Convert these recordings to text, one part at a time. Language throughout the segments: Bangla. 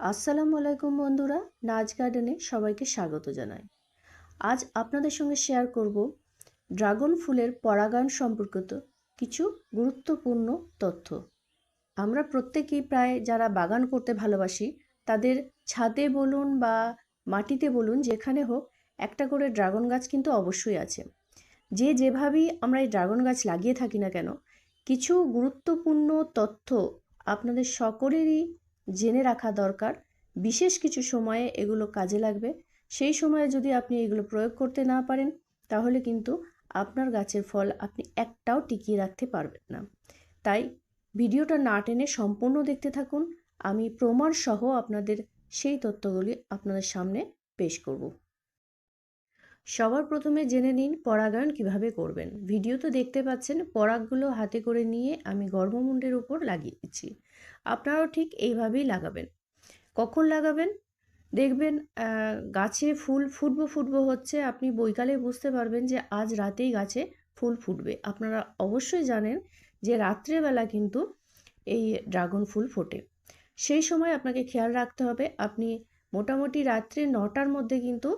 আসসালামু আলাইকুম বন্ধুরা, নাচ গার্ডেনে সবাইকে স্বাগত জানাই। আজ আপনাদের সঙ্গে শেয়ার করব ড্রাগন ফুলের পরাগায়ন সম্পর্কিত কিছু গুরুত্বপূর্ণ তথ্য। আমরা প্রত্যেকেই প্রায় যারা বাগান করতে ভালোবাসি, তাদের ছাদে বলুন বা মাটিতে বলুন, যেখানে হোক, একটা করে ড্রাগন গাছ কিন্তু অবশ্যই আছে। যে যেভাবেই আমরা এই ড্রাগন গাছ লাগিয়ে থাকি না কেন, কিছু গুরুত্বপূর্ণ তথ্য আপনাদের সকলেরই জেনে রাখা দরকার। বিশেষ কিছু সময়ে এগুলো কাজে লাগবে। সেই সময়ে যদি আপনি এগুলো প্রয়োগ করতে না পারেন, তাহলে কিন্তু আপনার গাছের ফল আপনি একটাও টিকিয়ে রাখতে পারবেন না। তাই ভিডিওটা না টেনে সম্পূর্ণ দেখতে থাকুন। আমি প্রমাণসহ আপনাদের সেই তথ্যগুলি আপনাদের সামনে পেশ করব। সবার প্রথমে জেনে নিন পরাগায়ন কীভাবে করবেন। ভিডিও তো দেখতে পাচ্ছেন, পরাগগুলো হাতে করে নিয়ে আমি গর্ভমুণ্ডের উপর লাগিয়ে দিচ্ছি। আপনারাও ঠিক এইভাবেই লাগাবেন। কখন লাগাবেন? দেখবেন গাছে ফুল ফুটবো ফুটবো হচ্ছে, আপনি বৈকালে বুঝতে পারবেন যে আজ রাতেই গাছে ফুল ফুটবে। আপনারা অবশ্যই জানেন যে রাত্রেবেলা কিন্তু এই ড্রাগন ফুল ফোটে। সেই সময় আপনাকে খেয়াল রাখতে হবে, আপনি মোটামুটি রাত্রে নটার মধ্যে কিন্তু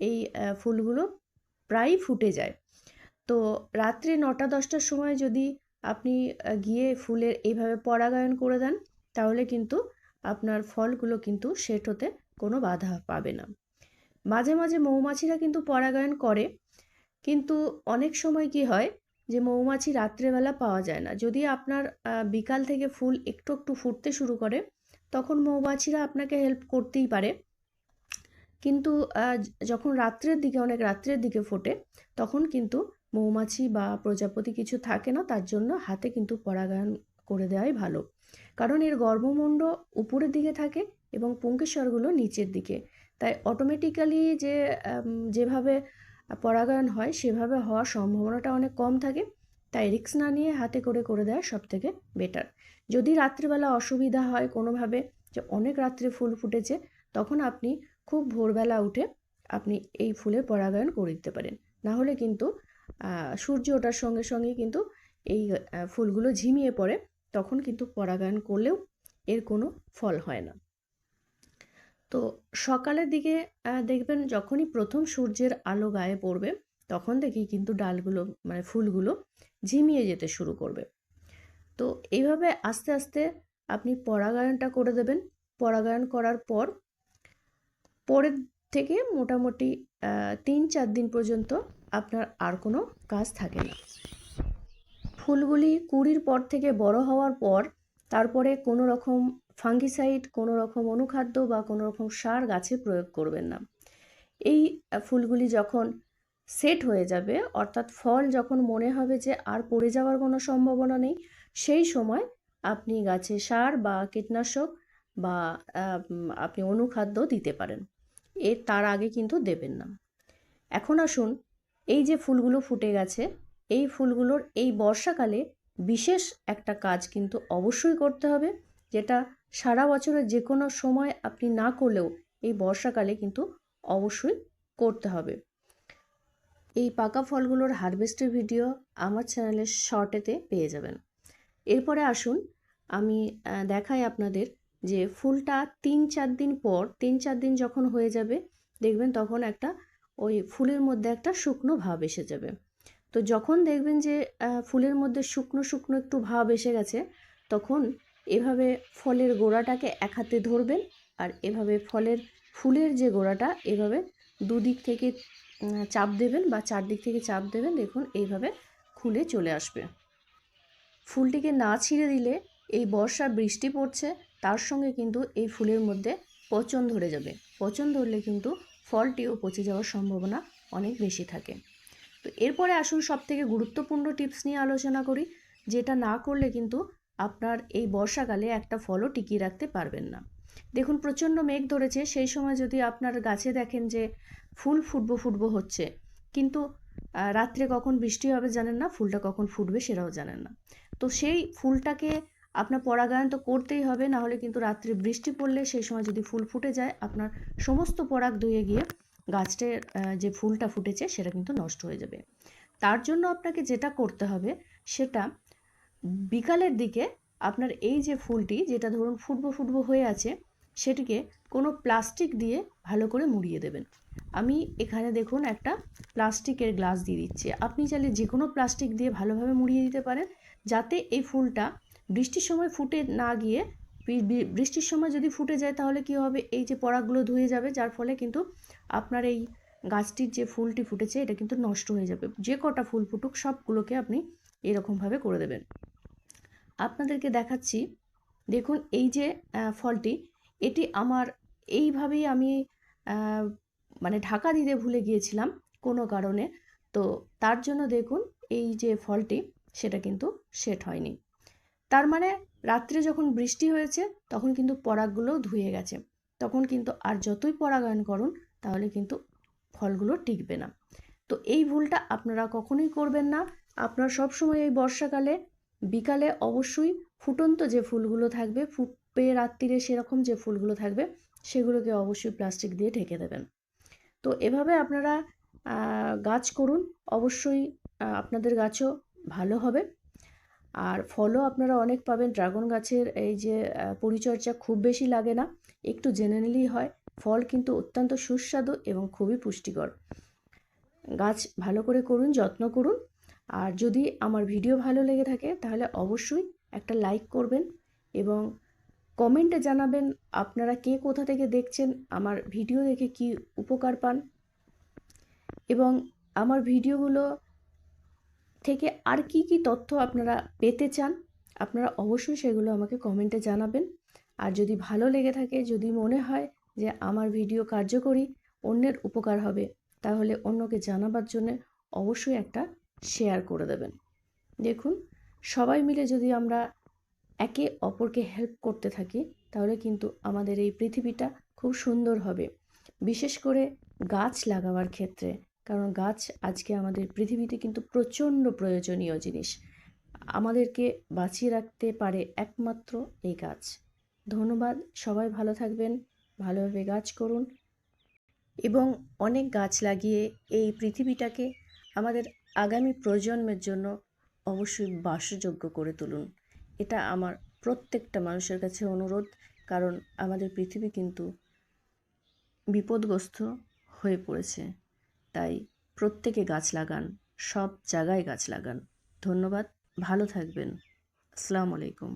এই ফুলগুলো প্রায়ই ফুটে যায়। তো রাত্রে নটা, দশটার সময় যদি আপনি গিয়ে ফুলের এইভাবে পরাগায়ন করে দেন, তাহলে কিন্তু আপনার ফলগুলো কিন্তু সেট হতে কোনো বাধা পাবে না। মাঝে মাঝে মৌমাছিরা কিন্তু পরাগায়ন করে, কিন্তু অনেক সময় কি হয় যে মৌমাছি রাত্রেবেলা পাওয়া যায় না। যদি আপনার বিকাল থেকে ফুল একটু একটু ফুটতে শুরু করে, তখন মৌমাছিরা আপনাকে হেল্প করতেই পারে। কিন্তু যখন রাত্রের দিকে, অনেক রাত্রের দিকে ফোটে, তখন কিন্তু মৌমাছি বা প্রজাপতি কিছু থাকে না, তার জন্য হাতে কিন্তু পরাগায়ন করে দেওয়াই ভালো। কারণ এর গর্ভমুণ্ড উপরের দিকে থাকে এবং পুঙ্কেশ্বরগুলো নিচের দিকে। তাই অটোমেটিক্যালি যে যেভাবে পরাগায়ন হয়, সেভাবে হওয়ার সম্ভাবনাটা অনেক কম থাকে। তাই রিক্স না নিয়ে হাতে করে করে দেওয়া সব থেকে বেটার যদি রাত্রিবেলা অসুবিধা হয় কোনোভাবে, যে অনেক রাত্রে ফুল ফুটেছে, তখন আপনি খুব ভোরবেলা উঠে আপনি এই ফুলের পরাগায়ন করে দিতে পারেন। না হলে কিন্তু সূর্য ওঠার সঙ্গে সঙ্গে কিন্তু এই ফুলগুলো ঝিমিয়ে পড়ে, তখন কিন্তু পরাগায়ন করলেও এর কোনো ফল হয় না। তো সকালের দিকে দেখবেন যখনই প্রথম সূর্যের আলো গায়ে পড়বে, তখন দেখি কিন্তু ডালগুলো মানে ফুলগুলো ঝিমিয়ে যেতে শুরু করবে। তো এইভাবে আস্তে আস্তে আপনি পরাগায়নটা করে দেবেন। পরাগায়ন করার পর পরের থেকে মোটামুটি তিন চার দিন পর্যন্ত আপনার আর কোনো কাজ থাকে না। ফুলগুলি কুড়ির পর থেকে বড় হওয়ার পর তারপরে কোনো রকম ফাঙ্গিসাইড, কোনো রকম অনুখাদ্য বা কোনো রকম সার গাছে প্রয়োগ করবেন না। এই ফুলগুলি যখন সেট হয়ে যাবে, অর্থাৎ ফল যখন মনে হবে যে আর পড়ে যাওয়ার কোনো সম্ভাবনা নেই, সেই সময় আপনি গাছে সার বা কীটনাশক বা আপনি অনুখাদ্য দিতে পারেন। এর তার আগে কিন্তু দেবেন না। এখন আসুন, এই যে ফুলগুলো ফুটে গেছে, এই ফুলগুলোর এই বর্ষাকালে বিশেষ একটা কাজ কিন্তু অবশ্যই করতে হবে, যেটা সারা বছরের যে কোনো সময় আপনি না করলেও এই বর্ষাকালে কিন্তু অবশ্যই করতে হবে। এই পাকা ফলগুলোর হারভেস্টের ভিডিও আমার চ্যানেলের শর্টেতে পেয়ে যাবেন। এরপরে আসুন, আমি দেখাই আপনাদের যে ফুলটা তিন চার দিন পর, তিন চার দিন যখন হয়ে যাবে, দেখবেন তখন একটা ওই ফুলের মধ্যে একটা শুকনো ভাব এসে যাবে। তো যখন দেখবেন যে ফুলের মধ্যে শুকনো শুকনো একটু ভাব এসে গেছে, তখন এভাবে ফলের গোড়াটাকে এক হাতে ধরবেন আর এভাবে ফলের, ফুলের যে গোড়াটা, এভাবে দুদিক থেকে চাপ দেবেন বা চারদিক থেকে চাপ দেবেন, দেখুন এইভাবে খুলে চলে আসবে। ফুলটিকে না ছিঁড়ে দিলে এই বর্ষা বৃষ্টি পড়ছে তার সঙ্গে কিন্তু এই ফুলের মধ্যে পচন ধরে যাবে। পচন ধরলে কিন্তু ফলটিও পচে যাওয়ার সম্ভাবনা অনেক বেশি থাকে। তো এরপরে আসুন সব থেকে গুরুত্বপূর্ণ টিপস নিয়ে আলোচনা করি, যেটা না করলে কিন্তু আপনার এই বর্ষাকালে একটা ফলও টিকিয়ে রাখতে পারবেন না। দেখুন, প্রচণ্ড মেঘ ধরেছে, সেই সময় যদি আপনার গাছে দেখেন যে ফুল ফুটবো ফুটবো হচ্ছে, কিন্তু রাত্রে কখন বৃষ্টি হবে জানেন না, ফুলটা কখন ফুটবে সেটাও জানেন না। তো সেই ফুলটাকে আপনার পরাগায়ন তো করতেই হবে না হলে কিন্তু রাত্রে বৃষ্টি পড়লে সেই সময় যদি ফুল ফুটে যায়, আপনার সমস্ত পরাগ ধুয়ে গিয়ে গাছটার যে ফুলটা ফুটেছে সেটা কিন্তু নষ্ট হয়ে যাবে। তার জন্য আপনাকে যেটা করতে হবে, সেটা বিকালের দিকে আপনার এই যে ফুলটি, যেটা ধরুন ফুটবো ফুটবো হয়ে আছে, সেটিকে কোনো প্লাস্টিক দিয়ে ভালো করে মুড়িয়ে দেবেন। আমি এখানে দেখুন একটা প্লাস্টিকের গ্লাস দিয়ে দিচ্ছি। আপনি চাইলে যে কোনো প্লাস্টিক দিয়ে ভালোভাবে মুড়িয়ে দিতে পারেন, যাতে এই ফুলটা বৃষ্টির সময় ফুটে না গিয়ে বৃষ্টির সময় যদি ফুটে যায় তাহলে কি হবে? এই যে পরাগগুলো ধুয়ে যাবে, যার ফলে কিন্তু আপনার এই গাছটির যে ফুলটি ফুটেছে এটা কিন্তু নষ্ট হয়ে যাবে। যে কটা ফুল ফুটুক সবগুলোকে আপনি এরকমভাবে করে দেবেন। আপনাদেরকে দেখাচ্ছি, দেখুন এই যে ফলটি, এটি আমার এইভাবেই আমি মানে ঢাকা দিতে ভুলে গিয়েছিলাম কোনো কারণে। তো তার জন্য দেখুন এই যে ফলটি, সেটা কিন্তু সেট হয়নি। তার মানে রাত্রে যখন বৃষ্টি হয়েছে, তখন কিন্তু পরাগগুলো ধুয়ে গেছে। তখন কিন্তু আর যতই পরাগায়ন করুন, তাহলে কিন্তু ফলগুলো টিকবে না। তো এই ভুলটা আপনারা কখনোই করবেন না। আপনারা সবসময় এই বর্ষাকালে, বিকালে অবশ্যই ফুটন্ত যে ফুলগুলো থাকবে, ফুটবে রাত্রিরে সেরকম যে ফুলগুলো থাকবে, সেগুলোকে অবশ্যই প্লাস্টিক দিয়ে ঢেকে দেবেন। তো এভাবে আপনারা গাছ করুন। অবশ্যই আপনাদের গাছও ভালো হবে। আর ফলও আপনারা অনেক পাবেন। ড্রাগন গাছের এই যে পরিচর্যা খুব বেশি লাগে না, একটু জেনে নিলেই হয়। ফল কিন্তু অত্যন্ত সুস্বাদু এবং খুবই পুষ্টিকর। গাছ ভালো করে করুন, যত্ন করুন। আর যদি আমার ভিডিও ভালো লেগে থাকে, তাহলে অবশ্যই একটা লাইক করবেন এবং কমেন্টে জানাবেন আপনারা কে কোথা থেকে দেখছেন, আমার ভিডিও দেখে কি উপকার পান। এবং আমার ভিডিওগুলো থেকে আর কি কি তথ্য আপনারা পেতে চান, আপনারা অবশ্যই সেগুলো আমাকে কমেন্টে জানাবেন। আর যদি ভালো লেগে থাকে, যদি মনে হয় যে আমার ভিডিও কার্যকরী, অন্যের উপকার হবে, তাহলে অন্যকে জানাবার জন্য অবশ্যই একটা শেয়ার করে দেবেন। দেখুন, সবাই মিলে যদি আমরা একে অপরকে হেল্প করতে থাকি, তাহলে কিন্তু আমাদের এই পৃথিবীটা খুব সুন্দর হবে। বিশেষ করে গাছ লাগাবার ক্ষেত্রে কারণ গাছ আজকে আমাদের পৃথিবীতে কিন্তু প্রচণ্ড প্রয়োজনীয় জিনিস। আমাদেরকে বাঁচিয়ে রাখতে পারে একমাত্র এই গাছ। ধন্যবাদ, সবাই ভালো থাকবেন, ভালোভাবে গাছ করুন এবং অনেক গাছ লাগিয়ে এই পৃথিবীটাকে আমাদের আগামী প্রজন্মের জন্য অবশ্যই বাসযোগ্য করে তুলুন। এটা আমার প্রত্যেকটা মানুষের কাছে অনুরোধ, কারণ আমাদের পৃথিবী কিন্তু বিপদগ্রস্ত হয়ে পড়েছে। তাই প্রত্যেকে গাছ লাগান সব জায়গায় গাছ লাগান। ধন্যবাদ ভালো থাকবেন। আসসালামু আলাইকুম।